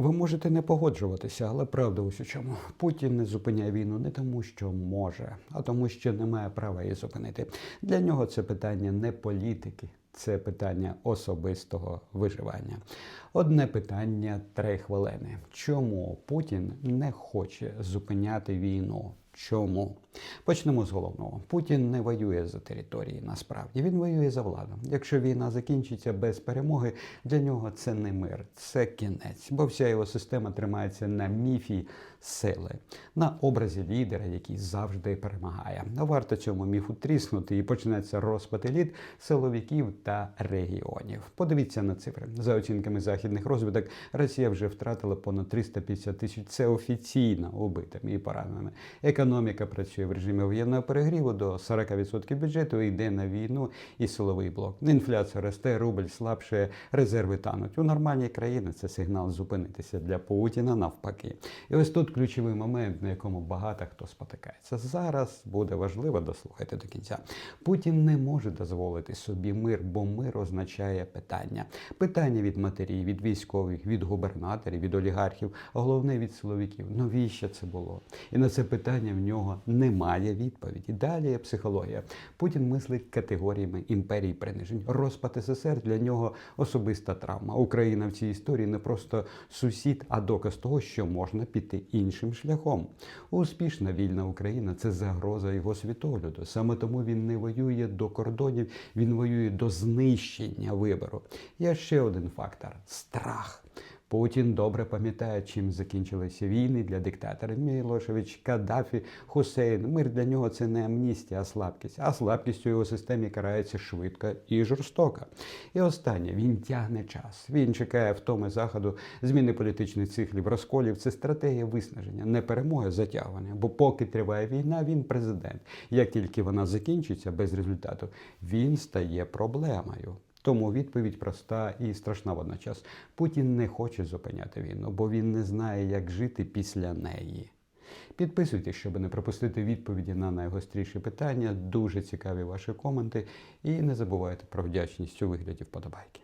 Ви можете не погоджуватися, але правда ось у чому. Путін не зупиняє війну не тому, що може, а тому, що не має права її зупинити. Для нього це питання не політики, це питання особистого виживання. Одне питання три хвилини. Чому Путін не хоче зупиняти війну? Чому? Почнемо з головного. Путін не воює за території насправді. Він воює за владу. Якщо війна закінчиться без перемоги, для нього це не мир, це кінець, бо вся його система тримається на міфі сили, на образі лідера, який завжди перемагає. Варто цьому міфу тріснути і почнеться розпад еліт силовиків та регіонів. Подивіться на цифри. За оцінками західних розвідок, Росія вже втратила понад 350 тисяч. Це офіційно убитими і пораненими. Економіка працює в режимі воєнного перегріву до 40% бюджету йде на війну і силовий блок. Інфляція росте, рубль слабше, резерви тануть. У нормальній країні це сигнал зупинитися для Путіна навпаки. І ось тут ключовий момент, на якому багато хто спотикається. Зараз буде важливо дослухати до кінця. Путін не може дозволити собі мир, бо мир означає питання. Питання від матерів, від військових, від губернаторів, від олігархів, а головне від силовиків. Навіщо це було? І на це питання в нього немає відповіді. Далі психологія. Путін мислить категоріями імперії принижень. Розпад СССР для нього особиста травма. Україна в цій історії не просто сусід, а доказ того, що можна піти іншим шляхом. Успішна вільна Україна це загроза його світогляду. Саме тому він не воює до кордонів, він воює до знищення вибору. Є ще один фактор страх. Путін добре пам'ятає, чим закінчилися війни для диктатора Мілошевич, Каддафі, Хусейн. Мир для нього це не амністія, а слабкість. А слабкість у його системі карається швидко і жорстоко. І останнє він тягне час. Він чекає втоми заходу, зміни політичних циклів, розколів. Це стратегія виснаження, не перемоги, затягування. Бо поки триває війна, він президент. Як тільки вона закінчиться без результату, він стає проблемою. Тому відповідь проста і страшна водночас. Путін не хоче зупиняти війну, бо він не знає, як жити після неї. Підписуйтесь, щоб не пропустити відповіді на найгостріші питання. Дуже цікаві ваші коменти. І не забувайте про вдячність у вигляді вподобайки.